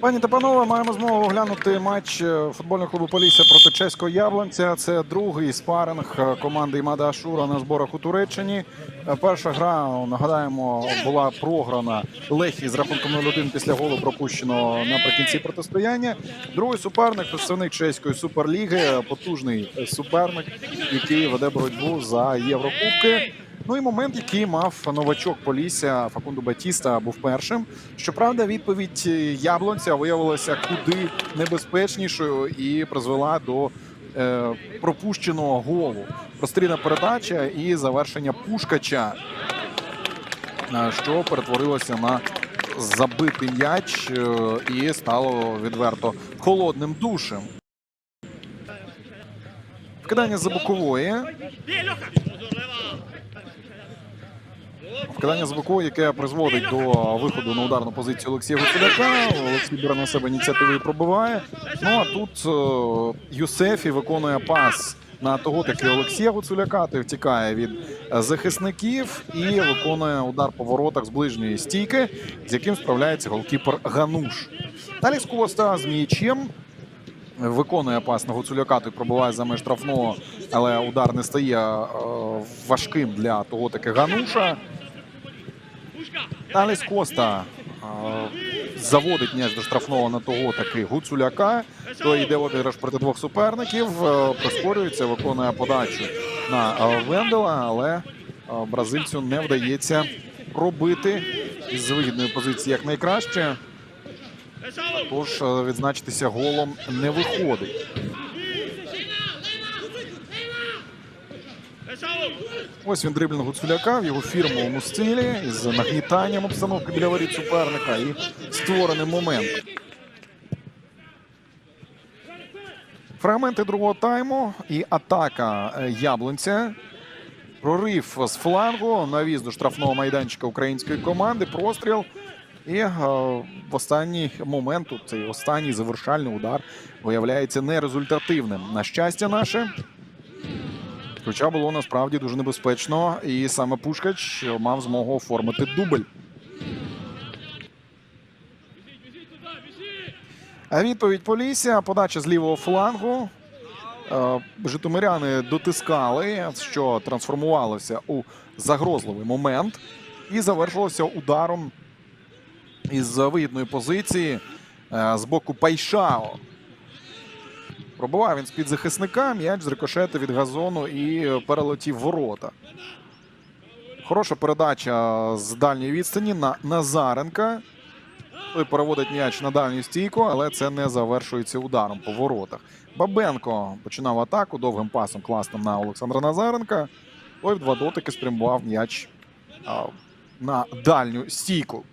Пані та панове, маємо змогу оглянути матч е, футбольного клубу Полісся проти чеського яблонця. Це другий спаринг е, команди Імада Ашура на зборах у Туреччині. Е, Перша гра, нагадаємо, була програна Лехі з рахунком 0-1 після голу пропущеного наприкінці протистояння. Другий суперник, представник чеської суперліги, потужний суперник, який веде боротьбу за Єврокубки. Ну і момент, який мав новачок Полісся Факунду Батіста, був першим. Щоправда, відповідь е, яблонця виявилася куди небезпечнішою і призвела до е, пропущеного голу. Прострільна передача і завершення пушкача, що перетворилося на забитий м'яч е, і стало відверто холодним душем. Вкидання за бокової. Вкидання з боку, яке призводить до виходу на ударну позицію Олексія Гуцуляка. Олексій бере на себе ініціативу і пробиває. Ну а тут е, Юсефі виконує пас на того таки Олексія Гуцуляка. Той втікає від е, захисників і виконує удар по воротах з ближньої стійки, з яким справляється голкіпер Гануш. Далі Скоста з м'ячем. Виконує пас на Гуцуляка, той пробиває за меж штрафного, але удар не стає е, важким для того таки Гануша. Аліс Коста заводить м'яч до штрафного на того таки Гуцуляка. Той йде обіграш проти двох суперників, е, прискорюється, виконує подачу на е, Вендела, але е, бразильцю не вдається пробити із вигідної позиції як найкраще. Тож відзначитися голом не виходить. Ось він дриблінг Гуцуляка в його фірмовому стилі із нагнітанням обстановки біля воріт суперника і створеним моментом. Фрагменти другого тайму і атака е, яблунця. Прорив з флангу, навіз до штрафного майданчика української команди, простріл. І е, в останній момент, цей останній завершальний удар виявляється нерезультативним. На щастя, наше. Хоча було насправді дуже небезпечно, і саме Пушкач мав змогу оформити дубль. Відповідь Полісся, подача з лівого флангу. Е, Житомиряни дотискали, що трансформувалося у загрозливий момент, і завершилося ударом із вигідної позиції е, з боку Пайшао. Пробував він з-під захисника, м'яч зрикошетив від газону і перелетів ворота. Хороша передача з дальньої відстані на Назаренка. Той переводить м'яч на дальню стійку, але це не завершується ударом по воротах. Бабенко починав атаку довгим пасом класним на Олександра Назаренка. Той в два дотики спрямував м'яч на дальню стійку.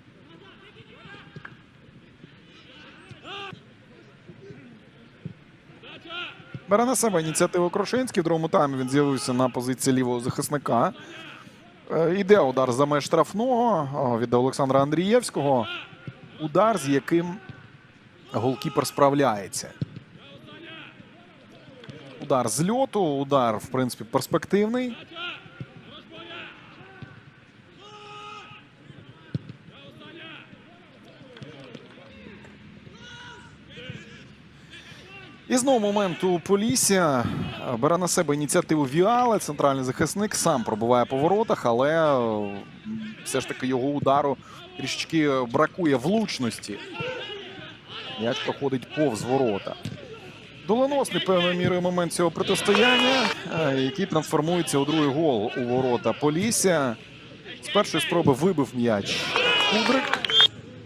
Бере на себе ініціативу Крушинський. В другому таймі він з'явився на позиції лівого захисника. Е, Іде удар за меж штрафного від Олександра Андрієвського. Удар, з яким голкіпер справляється. Удар з льоту, удар, в принципі, перспективний. І знову момент у Полісся. Бере на себе ініціативу Віале, центральний захисник, сам пробуває по воротах, але все ж таки його удару трішечки бракує влучності. М'яч проходить повз ворота. Доленосний певною мірою момент цього протистояння, е, який трансформується у другий гол у ворота Полісся. З першої спроби вибив м'яч Кудрик.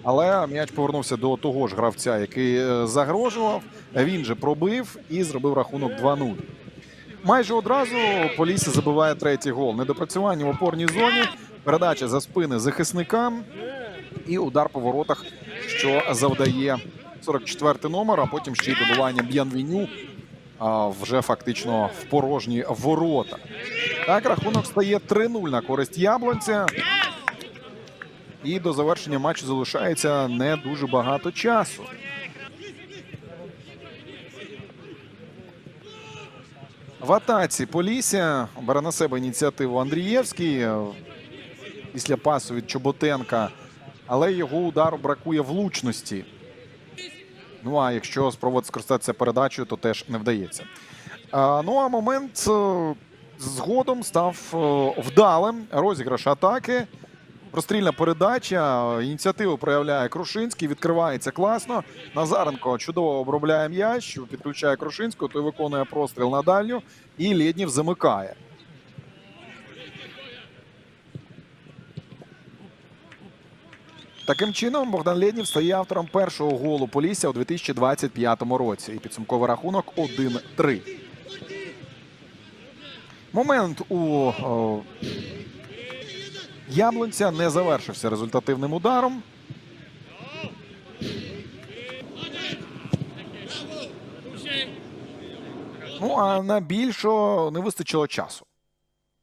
Але м'яч повернувся до того ж гравця, який е, загрожував. Він же пробив і зробив рахунок 2-0. Майже одразу Полісся забиває третій гол. Недопрацювання в опорній зоні, передача за спини захисникам і удар по воротах, що завдає 44-й номер, а потім ще й добивання Б'янвіню вже фактично в порожні ворота. Так, рахунок стає 3-0 на користь яблонця. І до завершення матчу залишається не дуже багато часу. В атаці Полісся бере на себе ініціативу Андрієвський після пасу від Чоботенка, але його удару бракує влучності. Ну а якщо спробувати скористатися передачею, то теж не вдається. А, ну а момент е, згодом став е, вдалим. Розіграш атаки. Прострільна передача. Ініціативу проявляє Крушинський. Відкривається класно. Назаренко чудово обробляє м'яч, підключає Крушинського, той виконує простріл на дальню. І Лєднів замикає. Таким чином, Богдан Лєднів стає автором першого голу Полісся у 2025 році. І підсумковий рахунок 1-3. Момент у Яблунця не завершився результативним ударом. Ну а на більшого не вистачило часу.